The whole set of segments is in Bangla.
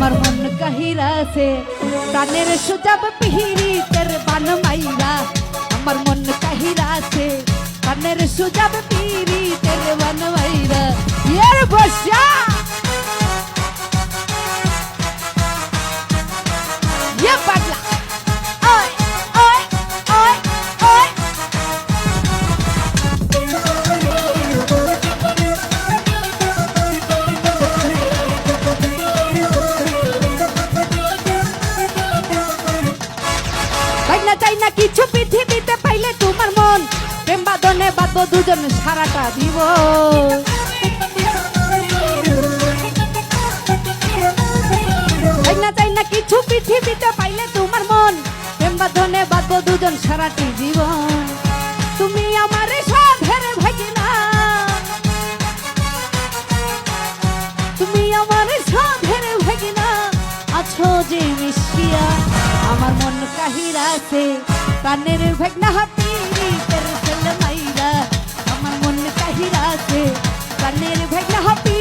আমার মন কাহিরাছে প্রাণের সুজাব পিহিরিতের বান মাইরা। আমার মন কাহিরাছে প্রাণের সুজাব পিহিরিতের বান মাইরা। এর বসা না চাই না কিছু পৃথিবীতে পাইলে তোমার মন। প্রেম বাদনে বাঁধবো দুজন, সারাটা দিব। না না কিছু পৃথিবীতে পাইলে তোমার মন। প্রেম দুজন, সারাটি জীবন। তুমি আমার আছো মিশিয়া আমার মন কাহিরাছে, কানের ভেগনা হাতি তের ছেলে মাইরা। আমার মন কাহিরাছে, কানের ভেগনা হাতি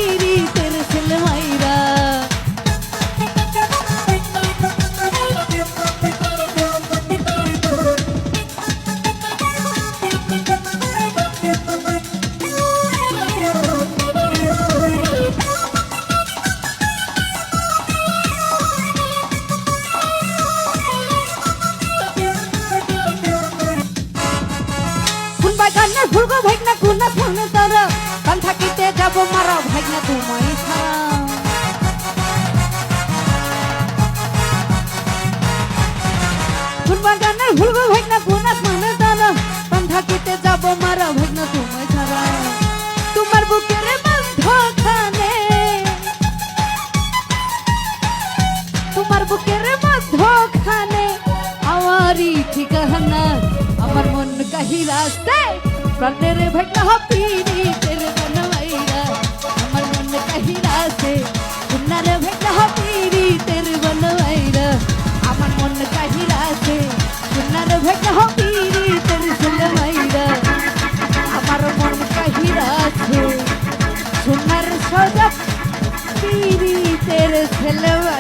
বাগানের ফুলগো ভাগনা কোন ফুলে তর। কান থাকিতে যাব মারা ভাগনা তোমায় ছাড়া। কোন বাগানের ফুলগো ভাগনা কোন ফুলে তর। কান থাকিতে যাব মারা ভাগনা তোমায় ছাড়া। তোমার বুকের বন্ধ খানে তোমার বুকের মধ্যখানে, আমারই ঠিকানা, আমার মন কাহিরাস্তে প্রাণের ভেগনা হাপিনি তের বনমাইরা আমার মন কাহিরাস্তে সুনার ভেগনা হাপিনি তের বনমাইরা আমার মন কাহিরাস্তে সুনার ভেগনা হাপিনি তের বনমাইরা আমার মন কাহিরাস্তে সুনার সজা পীড়িতের ছেলে ভাইরা